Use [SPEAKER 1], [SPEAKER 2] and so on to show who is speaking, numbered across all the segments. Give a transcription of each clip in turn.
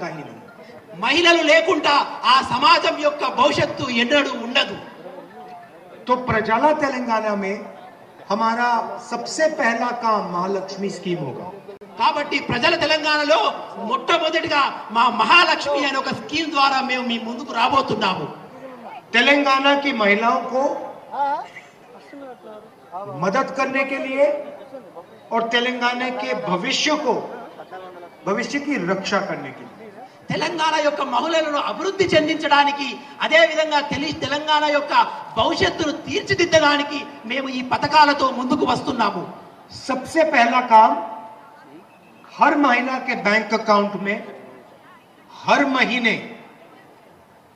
[SPEAKER 1] बनता ही नहीं
[SPEAKER 2] మహిళలు లేకుండా ఆ సమాజం యొక్క భవిష్యత్తు ఎన్నడూ ఉండదు
[SPEAKER 1] तो प्रजाला तेलंगाना में हमारा सबसे पहला काम महालक्ष्मी स्कीम होगा
[SPEAKER 2] కాబట్టి ప్రజల తెలంగాణలో మొట్టమొదటిగా మా మహాలక్ష్మి అనే ఒక స్కీమ్ ద్వారా మేము మీ ముందుకు రాబోతున్నాము
[SPEAKER 1] तेलंगाना की महिलाओं को मदद करने के लिए और तेलंगाना के भविष्य को भविष्य की रक्षा करने के लिए
[SPEAKER 2] తెలంగాణ యొక్క మహిళలను అభివృద్ధి చెందించడానికి అదే విధంగా తెలి తెలంగాణ యొక్క భవిష్యత్తును తీర్చిదిద్దడానికి మేము ఈ పథకాలతో ముందుకు వస్తున్నాము
[SPEAKER 1] सबसे पहला काम हर महिला के बैंक अकाउंट में हर महीने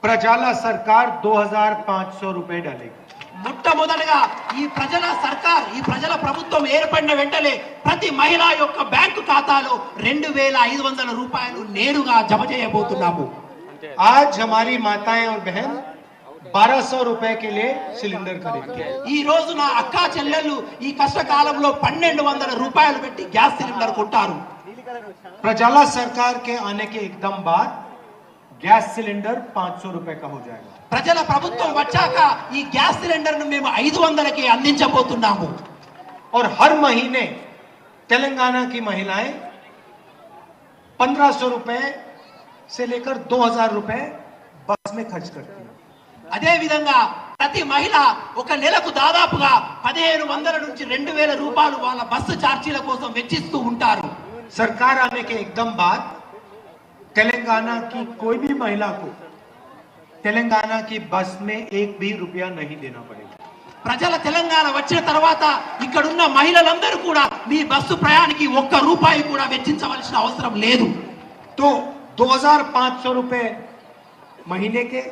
[SPEAKER 1] प्रजाला सरकार 2500 रुपए डालेगी
[SPEAKER 2] మొట్టమొదటగా ఈ ప్రజల సర్కార్ ఈ ప్రజల ప్రభుత్వం ఏర్పడిన వెంటనే ప్రతి మహిళ యొక్క బ్యాంకు ఖాతాలో రెండు వేల ఐదు వందల రూపాయలు నేరుగా జమ చేయబోతున్నాము
[SPEAKER 1] आज हमारी माताएं और बहन 1200 रुपए के लिए सिलेंडर खरीदती है
[SPEAKER 2] ఈ రోజు నా అక్కా చెల్లెళ్ళు ఈ కష్టకాలంలో పన్నెండు వందల రూపాయలు పెట్టి గ్యాస్ సిలిండర్ కొంటారు
[SPEAKER 1] प्रजाला सरकार के आने के एकदम बाद गैस सिलेंडर 500 रुपए का हो जाएगा
[SPEAKER 2] ప్రజల ప్రభుత్వం వచ్చాక ఈ గ్యాస్ సిలిండర్ ను మేము ఐదు వందలకి అందించబోతున్నాము
[SPEAKER 1] और हर महीने तेलंगाना की महिलाएं 1500 रुपए से लेकर 2000 रुपए बस में खर्च करती हैं
[SPEAKER 2] అదే విధంగా ప్రతి మహిళ ఒక నెలకు దాదాపుగా పదిహేను వందల నుంచి రెండు వేల రూపాయలు వాళ్ళ బస్సు ఛార్జీల కోసం వెచ్చిస్తూ ఉంటారు
[SPEAKER 1] सरकार आने के एकदम बाद तेलंगाना की कोई भी महिला को తెలంగాణకి బస్ మే ఏక్ భీ రూపాయ నహీ దేనా పడేగా.
[SPEAKER 2] ప్రజల తెలంగాణ వచ్చిన తర్వాత ఇక్కడున్న మహిళలందరూ కూడా మీ బస్సు ప్రయాణికి ఒక్క రూపాయి కూడా వెచ్చించవలసిన అవసరం లేదు.
[SPEAKER 1] తో దో హజార్ పాంచ్ సో రూపాయ మహిళకే.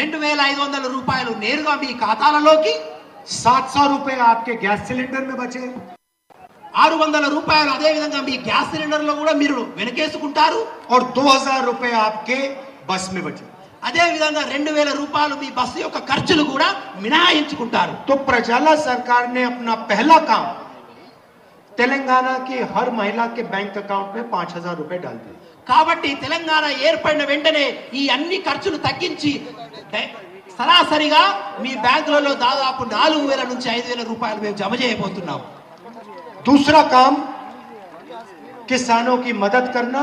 [SPEAKER 2] రెండు వేల ఐదు వందల రూపాయలు నేరుగా మీ ఖాతాలలోకి.
[SPEAKER 1] సాత్ సో రూపాయ ఆప్కే గ్యాస్ సిలిండర్ మే బచే.
[SPEAKER 2] ఆరు వందల రూపాయలు అదే విధంగా మీ గ్యాస్ సిలిండర్లో కూడా మీరు వెనకేసుకుంటారు.
[SPEAKER 1] ఆర్ దో హజార్ రూపాయ ఆప్కే బస్ మే
[SPEAKER 2] బచే. విధంగా రెండు వేల రూపాయలు మీ బస్సు యొక్క ఖర్చులు కూడా మినహాయించుకుంటారు
[SPEAKER 1] तो प्रजाला सरकार ने अपना पहला काम तेलंगाना की हर महिला के बैंक अकाउंट में 5000 रुपए डाल दिए
[SPEAKER 2] కాబట్టి తెలంగాణ ఏర్పడిన వెంటనే ఈ అన్ని ఖర్చులు తగ్గించి డ- సరాసరిగా మీ బ్యాంకులలో దాదాపు నాలుగు వేల నుంచి ఐదు వేల రూపాయలు మేము జమ చేయబోతున్నాం
[SPEAKER 1] दूसरा काम किसानों की मदद करना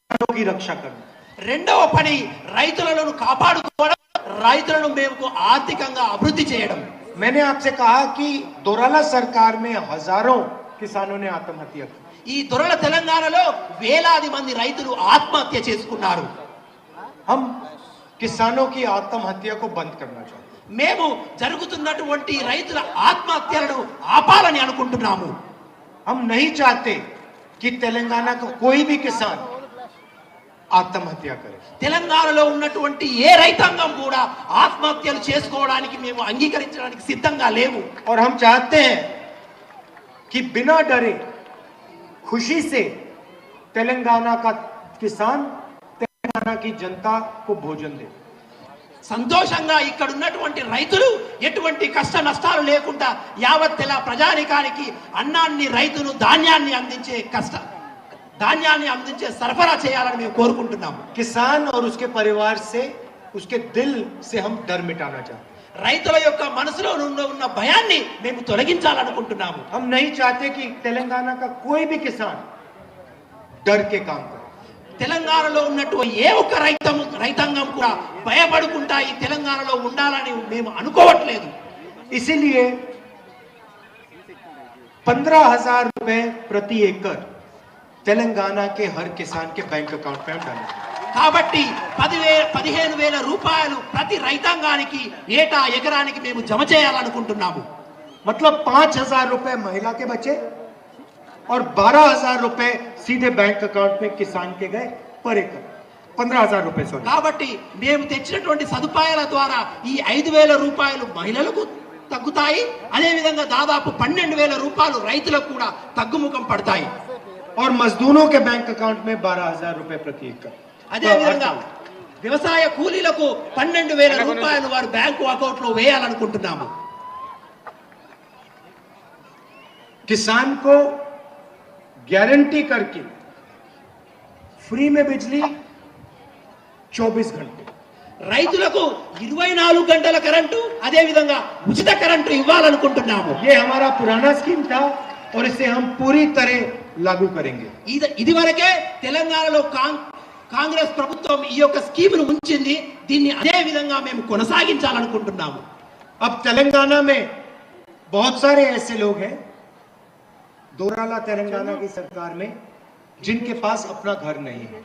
[SPEAKER 1] किसानों की रक्षा करना
[SPEAKER 2] రెండవ పని రైతులను కాపాడుకోవడం రైతులను మేము ఆర్థికంగా అభివృద్ధి చేయడం
[SPEAKER 1] मैंने आपसे कहा कि दोराला सरकार में हजारों किसानों ने आत्महत्या की
[SPEAKER 2] ఈ దొరల తెలంగాణలో వేలాది మంది రైతులు ఆత్మహత్య చేసుకున్నారు
[SPEAKER 1] हम किसानों की आत्महत्या को बंद करना चाहते हैं
[SPEAKER 2] మేము జరుగుతున్నటువంటి రైతుల ఆత్మహత్యలను ఆపాలని అనుకుంటున్నాము
[SPEAKER 1] हम नहीं चाहते कि तेलंगाना का कोई भी किसान आत्महत्या करे
[SPEAKER 2] తెలంగాణలో ఉన్నటువంటి ఏ రైతాంగం కూడా ఆత్మహత్యలు చేసుకోవడానికి మేము అంగీకరించడానికి సిద్ధంగా లేవు
[SPEAKER 1] और हम चाहते हैं कि बिना डरे खुशी से तेलंगाना का किसान तेलंगाना की जनता को भोजन दे
[SPEAKER 2] సంతోషంగా ఇక్కడ ఉన్నటువంటి రైతులు ఎటువంటి కష్ట నష్టాలు లేకుండా యావత్ తెల ప్రజానికానికి అన్నాన్ని రైతులు ధాన్యాన్ని అందించే కష్ట ధాన్యాన్ని అందించే సరఫరా చేయాలని మేము కోరుకుంటున్నాము
[SPEAKER 1] किसान और उसके परिवार से उसके दिल से हम डर मिटाना चाहते हैं
[SPEAKER 2] రైతుల యొక్క మనసులో ఉన్న ఉన్న భయాన్ని మేము తొలగించాలనుకుంటున్నాము
[SPEAKER 1] हम नहीं चाहते कि तेलंगाना का कोई भी किसान डर के काम करे
[SPEAKER 2] తెలంగాణలో ఉన్నటువంటి ఏ ఒక్క రైతం రైతాంగం కూడా భయపడుకుంటా ఈ తెలంగాణలో ఉండాలని మేము అనుకోవట్లేదు
[SPEAKER 1] इसीलिए पंद्रह हजार रुपए प्रति एकड़ तेलंगाना के हर किसान के बैंक अकाउंट में हम डालेंगे
[SPEAKER 2] కాబట్టి పదివే పదిహేను వేల రూపాయలు ప్రతి రైతాంగానికి ఏటా ఎకరానికి మేము జమ చేయాలనుకుంటున్నాము
[SPEAKER 1] मतलब पांच हजार रुपए महिला के बचे और बारह हजार रुपए सीधे बैंक अकाउंट में किसान के गए पर एकड़ पंद्रह हजार रुपए सॉरी
[SPEAKER 2] కాబట్టి మేము తెచ్చినటువంటి సదుపాయాల ద్వారా ఈ ఐదు వేల రూపాయలు మహిళలకు తగ్గుతాయి అదేవిధంగా దాదాపు పన్నెండు వేల రూపాయలు రైతులకు కూడా తగ్గుముఖం పడతాయి
[SPEAKER 1] और मजदूरों के बैंक अकाउंट में बारह हजार रुपए प्रति एकड़
[SPEAKER 2] అదేవిధంగా వ్యవసాయ కూలీలకు పన్నెండు వేల రూపాయలు వారు బ్యాంకు అకౌంట్ లో వేయాలనుకుంటున్నాము
[SPEAKER 1] किसान को गारंटी करके फ्री में बिजली 24 घंटे
[SPEAKER 2] రైతులకు ఇరవై నాలుగు గంటల కరెంటు అదే విధంగా ఉచిత కరెంటు ఇవ్వాలనుకుంటున్నాము
[SPEAKER 1] ये हमारा पुराना स्कीम था और इसे हम पूरी तरह लागू करेंगे
[SPEAKER 2] ఇది ఇదివరకే తెలంగాణలో కాంగ్ కాంగ్రెస్ ప్రభుత్వం ఈ యొక్క స్కీమును ఉంచింది దీన్ని అదే విధంగా మేము కొనసాగించాలనుకుంటున్నాము
[SPEAKER 1] अब तेलंगाना में बहुत सारे ऐसे लोग हैं दोराला तेलंगाना की सरकार में जिनके पास अपना घर नहीं है